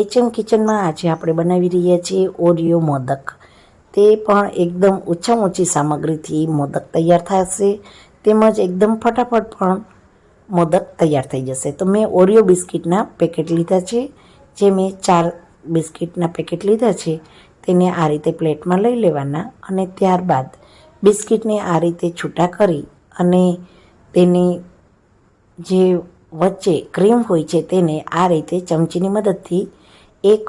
HM કિચનમાં આજે આપણે બનાવી રહ્યા છીએ ઓરિયો મોદક. તે પણ એકદમ ઓછામાં ઓછી સામગ્રીથી મોદક તૈયાર થશે. તેમજ એકદમ ફટાફટ પણ મોદક તૈયાર થઈ જશે. તો મેં ઓરિયો બિસ્કિટના પેકેટ લીધા છે. જે મેં ચાર બિસ્કિટના પેકેટ લીધા છે, તેને આ રીતે પ્લેટમાં લઈ લેવાના અને ત્યારબાદ બિસ્કિટને આ રીતે છૂટા કરી અને તેની જે વચ્ચે ક્રીમ હોય છે, તેને આ રીતે ચમચીની મદદથી એક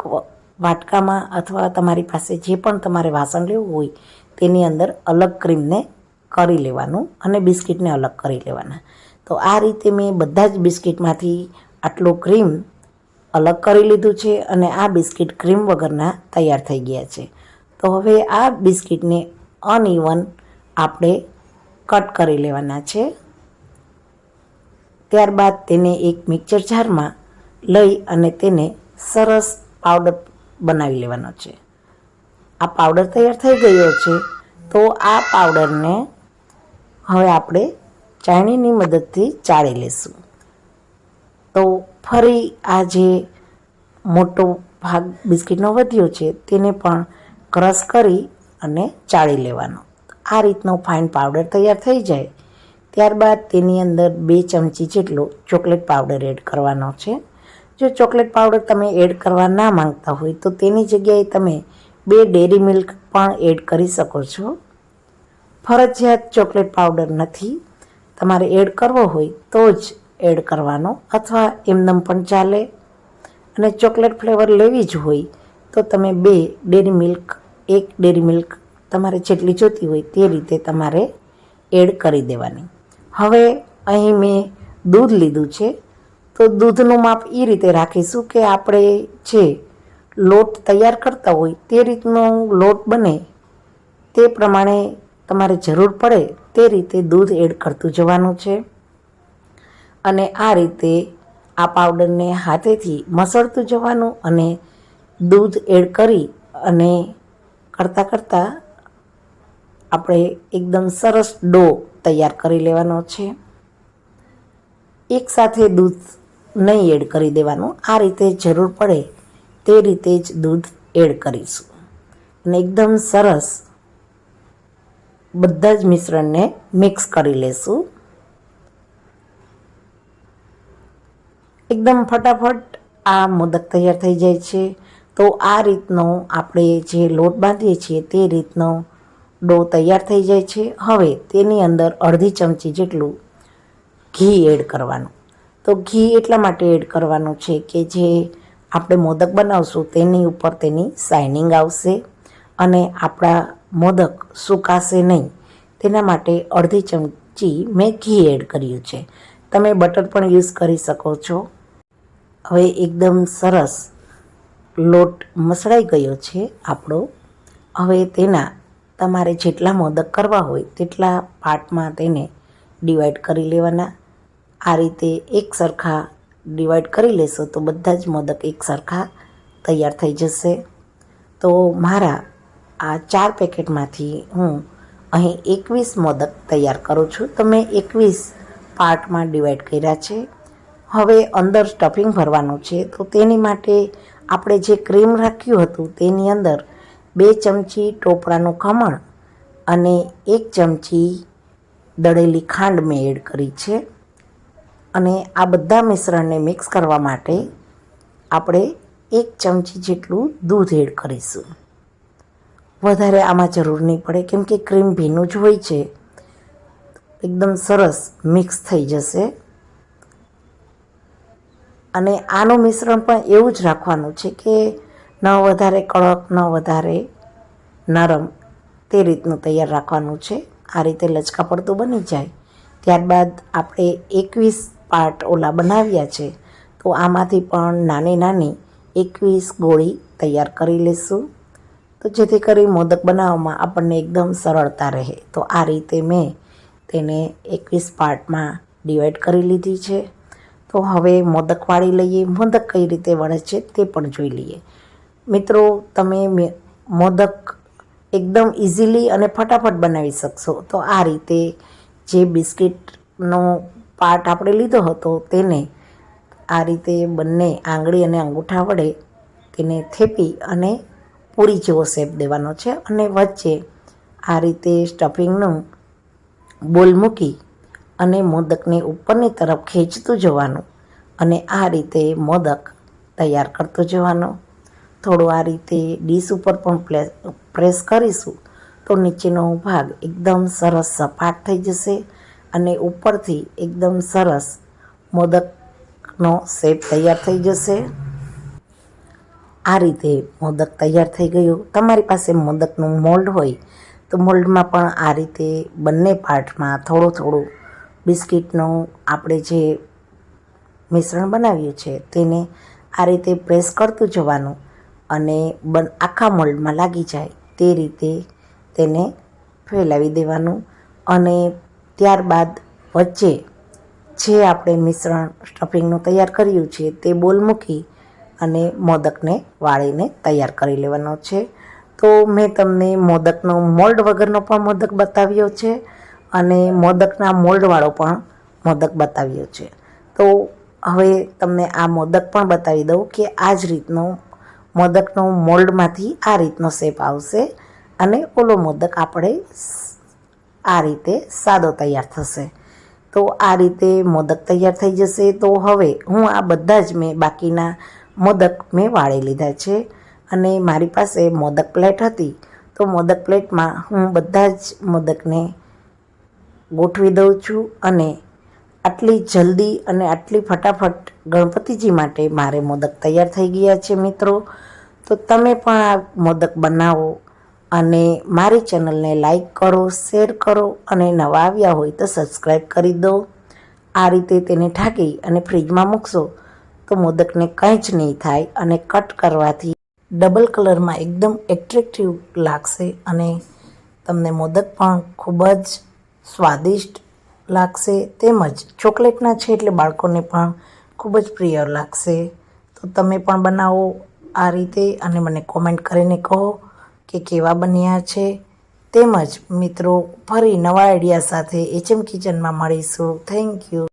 વાટકામાં અથવા તમારી પાસે જે પણ તમારે વાસણ લેવું હોય, તેની અંદર અલગ ક્રીમને કરી લેવાનું અને બિસ્કિટને અલગ કરી લેવાના. તો આ રીતે મેં બધા જ બિસ્કિટમાંથી આટલો ક્રીમ અલગ કરી લીધું છે અને આ બિસ્કિટ ક્રીમ વગરના તૈયાર થઈ ગયા છે. તો હવે આ બિસ્કિટને અનઇવન આપણે કટ કરી લેવાના છે. ત્યારબાદ તેને એક મિક્સર જારમાં લઈ અને તેને સરસ પાવડર બનાવી લેવાનો છે. આ પાવડર તૈયાર થઈ ગયો છે, તો આ પાવડરને હવે આપણે ચાણીની મદદથી ચાળી લેશું. તો ફરી આ જે મોટો ભાગ બિસ્કિટનો વધ્યો છે, તેને પણ ક્રશ કરી અને ચાળી લેવાનો. આ રીતનો ફાઇન પાવડર તૈયાર થઈ જાય, ત્યારબાદ તેની અંદર બે ચમચી જેટલો ચોકલેટ પાવડર એડ કરવાનો છે. જો ચોકલેટ પાવડર તમે એડ કરવા ના માંગતા હોય, તો તેની જગ્યાએ તમે બે ડેરી મિલ્ક પણ એડ કરી શકો છો. ફરજિયાત ચોકલેટ પાવડર નથી. તમારે એડ કરવો હોય તો જ એડ કરવાનો અથવા એમનેમ પણ ચાલે. અને ચોકલેટ ફ્લેવર લેવી જ હોય, તો તમે બે ડેરી મિલ્ક, એક ડેરી મિલ્ક તમારે જેટલી જોતી હોય તે રીતે તમારે એડ કરી દેવાની. હવે અહીં મેં દૂધ લીધું છે. તો દૂધનું માપ એ રીતે રાખીશું કે આપણે જે લોટ તૈયાર કરતા હોય તે રીતનો લોટ બને, તે પ્રમાણે તમારે જરૂર પડે તે રીતે દૂધ એડ કરતું જવાનું છે. અને આ રીતે આ પાવડરને હાથેથી મસળતું જવાનું અને દૂધ એડ કરી અને કરતાં કરતાં આપણે એકદમ સરસ ડો તૈયાર કરી લેવાનો છે. એકસાથે દૂધ નહીં એડ કરી દેવાનું. આ રીતે જરૂર પડે તે રીતે જ દૂધ એડ કરીશું. અને એકદમ સરસ બધા જ મિશ્રણને મિક્સ કરી લેશું. એકદમ ફટાફટ આ મોદક તૈયાર થઈ જાય છે. તો આ રીતનો આપણે જે લોટ બાંધીએ છીએ તે રીતનો ડો તૈયાર થઈ જાય છે. હવે તેની અંદર અડધી ચમચી જેટલું ઘી એડ કરવાનું. તો ઘી એટલા માટે એડ કરવાનું છે કે જે આપણે મોદક બનાવશું તેની ઉપર તેની શાઇનિંગ આવશે અને આપણા મોદક સુકાશે નહીં. તેના માટે અડધી ચમચી મેં ઘી એડ કર્યું છે. તમે બટર પણ યુઝ કરી શકો છો. હવે એકદમ સરસ લોટ મસળાઈ ગયો છે આપણો. હવે તેના તમારે જેટલા મોદક કરવા હોય તેટલા પાર્ટમાં તેને ડિવાઈડ કરી લેવાના. આ રીતે એક સરખા ડિવાઈડ કરી લેશો તો બધા જ મોદક એક સરખા તૈયાર થઈ જશે. તો મારા આ ચાર પેકેટમાંથી હું અહીં એકવીસ મોદક તૈયાર કરું છું. તો મેં એકવીસ પાર્ટમાં ડિવાઈડ કર્યા છે. હવે અંદર સ્ટફિંગ ભરવાનું છે. તો તેની માટે આપણે જે ક્રીમ રાખ્યું હતું તેની અંદર બે ચમચી ટોપરાનું ખમણ અને એક ચમચી દળેલી ખાંડ મેં એડ કરી છે. અને આ બધા મિશ્રણને મિક્સ કરવા માટે આપણે એક ચમચી જેટલું દૂધ એડ કરીશું. વધારે આમાં જરૂર નહીં પડે, કેમ કે ક્રીમ ભીનું જ હોય છે. એકદમ સરસ મિક્સ થઈ જશે. અને આનું મિશ્રણ પણ એવું જ રાખવાનું છે કે ન વધારે કડક, ન વધારે નરમ તે રીતનું તૈયાર રાખવાનું છે. આ રીતે લચકા પડતું બની જાય. ત્યારબાદ આપણે એકવીસ પાર્ટ ઓલા બનાવ્યા છે, તો આમાંથી પણ નાની નાની એકવીસ ગોળી તૈયાર કરી લઈશું તો જેથી કરી મોદક બનાવવામાં આપણને એકદમ સરળતા રહે. તો આ રીતે મેં તેને એકવીસ પાર્ટમાં ડિવાઈડ કરી લીધી છે. તો હવે મોદક વાળી લઈએ. મોદક કઈ રીતે વળે છે તે પણ જોઈ લઈએ. મિત્રો, તમે મોદક એકદમ ઇઝીલી અને ફટાફટ બનાવી શકશો. તો આ રીતે જે બિસ્કિટનો પાર્ટ આપણે લીધો હતો તેને આ રીતે બંને આંગળી અને અંગૂઠા વડે તેને થેપી અને પૂરી જેવો શેપ દેવાનો છે અને વચ્ચે આ રીતે સ્ટફિંગનું બોલ મૂકી અને મોદકને ઉપરની તરફ ખેંચતું જવાનું અને આ રીતે મોદક તૈયાર કરતું જવાનું. થોડું આ રીતે ડીશ ઉપર પણ પ્રેસ કરીશું તો નીચેનો ભાગ એકદમ સરસ સપાટ થઈ જશે અને ઉપરથી એકદમ સરસ મોદકનો શેપ તૈયાર થઈ જશે. આ રીતે મોદક તૈયાર થઈ ગયું. તમારી પાસે મોદકનું મોલ્ડ હોય તો મોલ્ડમાં પણ આ રીતે બંને પાર્ટમાં થોડું થોડું બિસ્કિટનું આપણે જે મિશ્રણ બનાવ્યું છે તેને આ રીતે પ્રેસ કરતું જવાનું અને બન આખા મોલ્ડમાં લાગી જાય તે રીતે તેને ફેલાવી દેવાનું અને ત્યારબાદ વચ્ચે જે આપણે મિશ્રણ સ્ટફિંગનું તૈયાર કર્યું છે તે બોલ મૂકી અને મોદકને વાળીને તૈયાર કરી લેવાનો છે. તો મેં તમને મોદકનો મોલ્ડ વગરનો પણ મોદક બતાવ્યો છે અને મોદકના મોલ્ડવાળો પણ મોદક બતાવ્યો છે. તો હવે તમને આ મોદક પણ બતાવી દઉં કે આ જ રીતનો મોદકનો મોલ્ડમાંથી આ રીતનો શેપ આવશે અને ઓલો મોદક આપણે આ રીતે સાદો તૈયાર થશે. તો આ રીતે મોદક તૈયાર થઈ જશે. તો હવે હું આ બધા જ મેં બાકીના મોદક મેં વાળી લીધા છે અને મારી પાસે મોદક પ્લેટ હતી. તો મોદક પ્લેટમાં હું બધા જ મોદકને ગોઠવી દઉં છું અને આટલી જલ્દી અને આટલી ફટાફટ ગણપતિજી માટે મારે મોદક તૈયાર થઈ ગયા છે મિત્રો. તો તમે પણ આ મોદક બનાવો. અને મારી ચેનલને લાઈક કરો, શેર કરો અને નવા આવ્યા હોય તો સબસ્ક્રાઈબ કરી દો. આ રીતે તેને ઢાંકી અને ફ્રીજમાં મૂકશો તો મોદકને કંઈ જ નહીં થાય અને કટ કરવાથી ડબલ કલરમાં એકદમ એટ્રેક્ટિવ લાગશે અને તમને મોદક પણ ખૂબ જ સ્વાદિષ્ટ લાગશે. તેમજ ચોકલેટના છે એટલે બાળકોને પણ ખૂબ જ પ્રિય લાગશે. તો તમે પણ બનાવો આ રીતે અને મને કોમેન્ટ કરીને કહો. કે કેવા બન્યા છે, તેમજ મિત્રો, ફરી નવા આઈડિયા સાથે એચએમ કિચનમાં મળીશું. Thank you